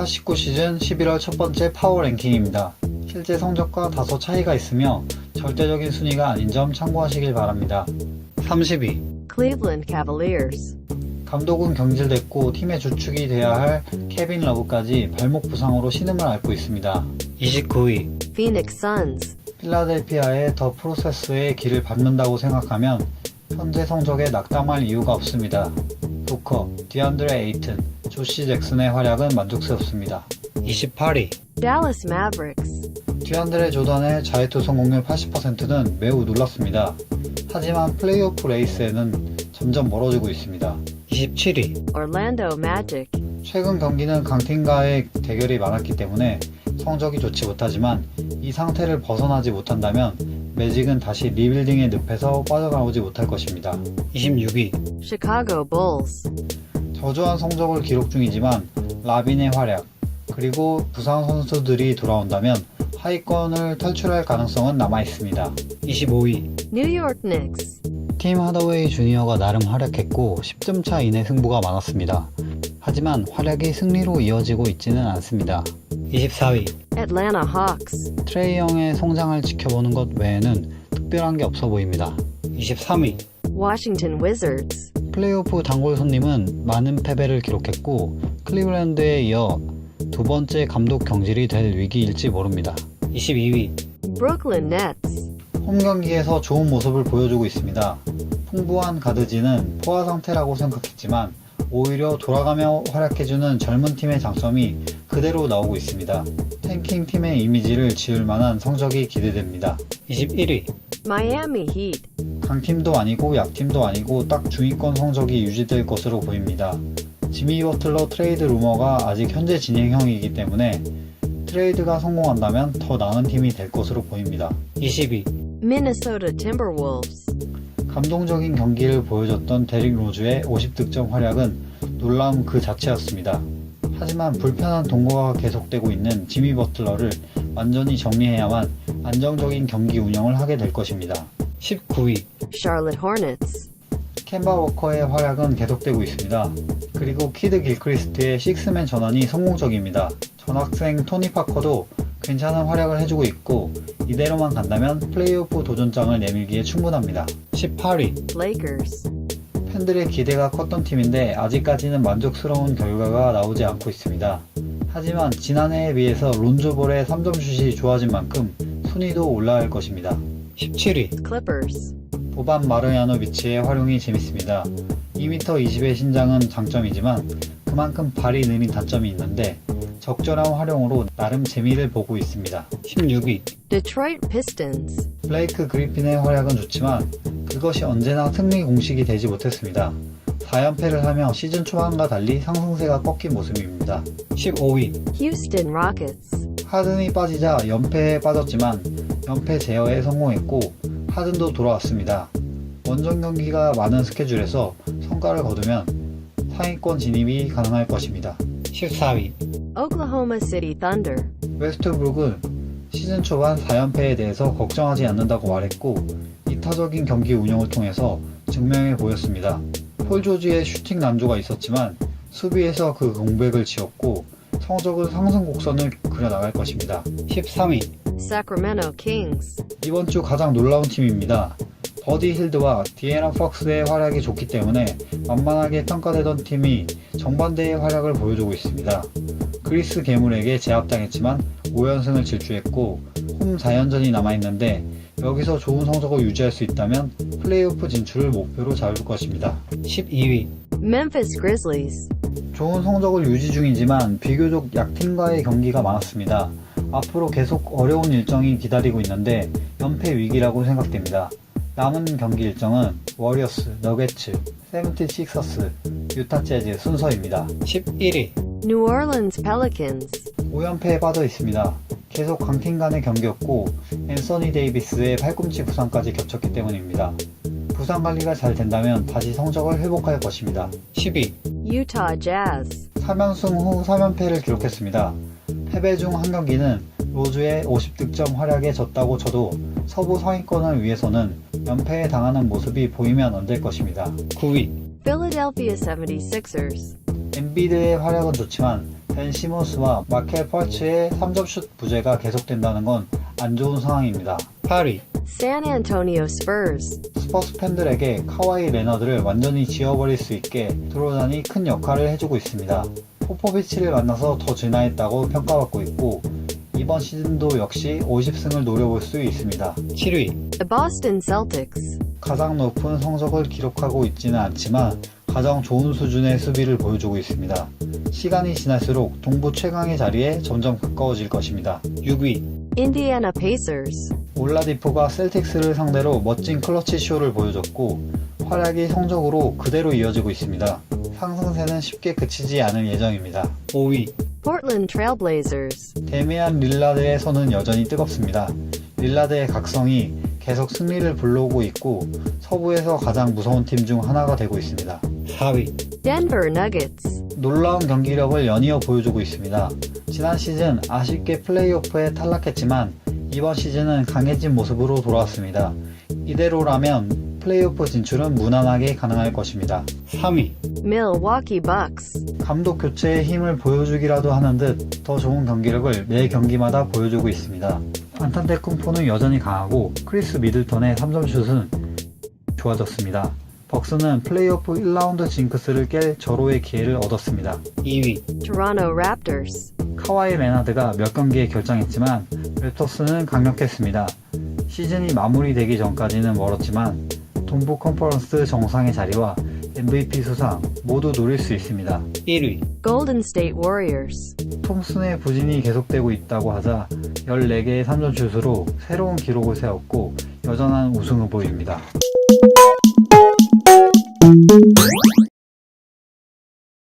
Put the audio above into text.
2089 시즌 11월 첫 번째 파워 랭킹입니다. 실제 성적과 다소 차이가 있으며 절대적인 순위가 아닌 점 참고하시길 바랍니다. 32. Cleveland Cavaliers, 감독은 경질됐고 팀의 주축이 돼야 할 케빈 러브까지 발목 부상으로 신음을 앓고 있습니다. 29위. Phoenix Suns, 필라델피아의 더 프로세스의 길을 밟는다고 생각하면 현재 성적에 낙담할 이유가 없습니다. 부커, 디안드레 에이튼, 조시 잭슨의 활약은 만족스럽습니다. 28위. Dallas Mavericks, 디안드레 조던의 자유투 성공률 80%는 매우 놀랍습니다. 하지만 플레이오프 레이스에는 점점 멀어지고 있습니다. 27위. Orlando Magic, 최근 경기는 강팀과의 대결이 많았기 때문에 성적이 좋지 못하지만 이 상태를 벗어나지 못한다면 매직은 다시 리빌딩의 늪에서 빠져나오지 못할 것입니다. 26위. Chicago Bulls, 저조한 성적을 기록 중이지만 라빈의 활약 그리고 부상 선수들이 돌아온다면 하위권을 탈출할 가능성은 남아 있습니다. 25위. New York Knicks, 팀 하더웨이 주니어가 나름 활약했고 10점 차 이내 승부가 많았습니다. 하지만 활약이 승리로 이어지고 있지는 않습니다. 24위. Atlanta Hawks, 트레이 형의 성장을 지켜보는 것 외에는 특별한 게 없어 보입니다. 23위. Washington Wizards, 플레이오프 단골 손님은 많은 패배를 기록했고 클리블랜드에 이어 두 번째 감독 경질이 될 위기일지 모릅니다. 22위. Brooklyn Nets, 홈 경기에서 좋은 모습을 보여주고 있습니다. 풍부한 가드지는 포화 상태라고 생각했지만 오히려 돌아가며 활약해주는 젊은 팀의 장점이 그대로 나오고 있습니다. 탱킹 팀의 이미지를 지을 만한 성적이 기대됩니다. 21위. Miami Heat, 강팀도 아니고 약팀도 아니고 딱 중위권 성적이 유지될 것으로 보입니다. 지미 버틀러 트레이드 루머가 아직 현재 진행형이기 때문에 트레이드가 성공한다면 더 나은 팀이 될 것으로 보입니다. 22. Minnesota Timberwolves, 감동적인 경기를 보여줬던 데릭 로즈의 50득점 활약은 놀라움 그 자체였습니다. 하지만 불편한 동거가 계속되고 있는 지미 버틀러를 완전히 정리해야만 안정적인 경기 운영을 하게 될 것입니다. 19위. Charlotte Hornets, 캔바 워커의 활약은 계속되고 있습니다. 그리고 키드 길크리스트의 식스맨 전환이 성공적입니다. 전학생 토니 파커도 괜찮은 활약을 해주고 있고 이대로만 간다면 플레이오프 도전장을 내밀기에 충분합니다. 18위 Lakers, 팬들의 기대가 컸던 팀인데 아직까지는 만족스러운 결과가 나오지 않고 있습니다. 하지만 지난해에 비해서 론조볼의 3점슛이 좋아진 만큼 순위도 올라갈 것입니다. 17위 Clippers, 보반 마르야노비치의 활용이 재밌습니다. 2m 20의 신장은 장점이지만 그만큼 발이 느린 단점이 있는데 적절한 활용으로 나름 재미를 보고 있습니다. 16위 Detroit Pistons, 블레이크 그리핀의 활약은 좋지만 그것이 언제나 승리 공식이 되지 못했습니다. 4연패를 하며 시즌 초반과 달리 상승세가 꺾인 모습입니다. 15위 Houston Rockets, 하든이 빠지자 연패에 빠졌지만 연패 제어에 성공했고 하든도 돌아왔습니다. 원정 경기가 많은 스케줄에서 성과를 거두면 상위권 진입이 가능할 것입니다. 14위 Oklahoma City Thunder, 웨스트브룩은 시즌 초반 4연패에 대해서 걱정하지 않는다고 말했고 이타적인 경기 운영을 통해서 증명해 보였습니다. 폴 조지의 슈팅 난조가 있었지만 수비에서 그 공백을 지었고 성적은 상승 곡선을 그려나갈 것입니다. 13위 Sacramento Kings, 이번 주 가장 놀라운 팀입니다. 버디 힐드와 디에나 퍽스의 활약이 좋기 때문에 만만하게 평가되던 팀이 정반대의 활약을 보여주고 있습니다. 그리스 괴물에게 제압당했지만 5연승을 질주했고 홈 4연전이 남아있는데 여기서 좋은 성적을 유지할 수 있다면 플레이오프 진출을 목표로 잡을 것입니다. 12위 Memphis Grizzlies, 좋은 성적을 유지 중이지만 비교적 약팀과의 경기가 많았습니다. 앞으로 계속 어려운 일정이 기다리고 있는데 연패 위기라고 생각됩니다. 남은 경기 일정은 워리어스, 너게츠, 세븐틴식서스, 유타 재즈 순서입니다. 11위 New Orleans Pelicans, 5연패에 빠져 있습니다. 계속 강팀 간의 경기였고 앤서니 데이비스의 팔꿈치 부상까지 겹쳤기 때문입니다. 부상 관리가 잘 된다면 다시 성적을 회복할 것입니다. 10위 Utah Jazz, 3연승 후 3연패를 기록했습니다. 패배 중 한 경기는 로즈의 50득점 활약에 졌다고 쳐도 서부 상위권을 위해서는 연패에 당하는 모습이 보이면 안 될 것입니다. 9위 Philadelphia 76ers, 엔비드의 활약은 좋지만 벤 시몬스와 마켈 펄츠의 3점슛 부재가 계속된다는 건 안 좋은 상황입니다. 8위 San Antonio Spurs. 스퍼스 팬들에게 카와이 레너드를 완전히 지워버릴 수 있게 드로잔이 큰 역할을 해주고 있습니다. 포포비치를 만나서 더 진화했다고 평가받고 있고 이번 시즌도 역시 50승을 노려볼 수 있습니다. 7위 The Boston Celtics. 가장 높은 성적을 기록하고 있지는 않지만 가장 좋은 수준의 수비를 보여주고 있습니다. 시간이 지날수록 동부 최강의 자리에 점점 가까워질 것입니다. 6위 Indiana Pacers. 올라디포가 셀틱스를 상대로 멋진 클러치 쇼를 보여줬고 활약이 성적으로 그대로 이어지고 있습니다. 상승세는 쉽게 그치지 않을 예정입니다. 5위 Portland Trailblazers. 데미안 릴라드의 손은 여전히 뜨겁습니다. 릴라드의 각성이 계속 승리를 불러오고 있고 서부에서 가장 무서운 팀 중 하나가 되고 있습니다. 4위 Denver Nuggets. 놀라운 경기력을 연이어 보여주고 있습니다. 지난 시즌 아쉽게 플레이오프에 탈락했지만 이번 시즌은 강해진 모습으로 돌아왔습니다. 이대로라면 플레이오프 진출은 무난하게 가능할 것입니다. 3위 Milwaukee Bucks. 감독 교체의 힘을 보여주기라도 하는 듯 더 좋은 경기력을 매 경기마다 보여주고 있습니다. 안탄테쿰포는 여전히 강하고 크리스 미들턴의 3점 슛은 좋아졌습니다. 벅스는 플레이오프 1라운드 징크스를 깰 절호의 기회를 얻었습니다. 2위 Toronto Raptors. 카와이 레나드가 몇 경기에 결정했지만 랩터스는 강력했습니다. 시즌이 마무리되기 전까지는 멀었지만 동부 컨퍼런스 정상의 자리와 MVP 수상 모두 노릴 수 있습니다. 1위 Golden State Warriors. 톰슨의 부진이 계속되고 있다고 하자 14개의 3점 슛으로 새로운 기록을 세웠고 여전한 우승 후보입니다.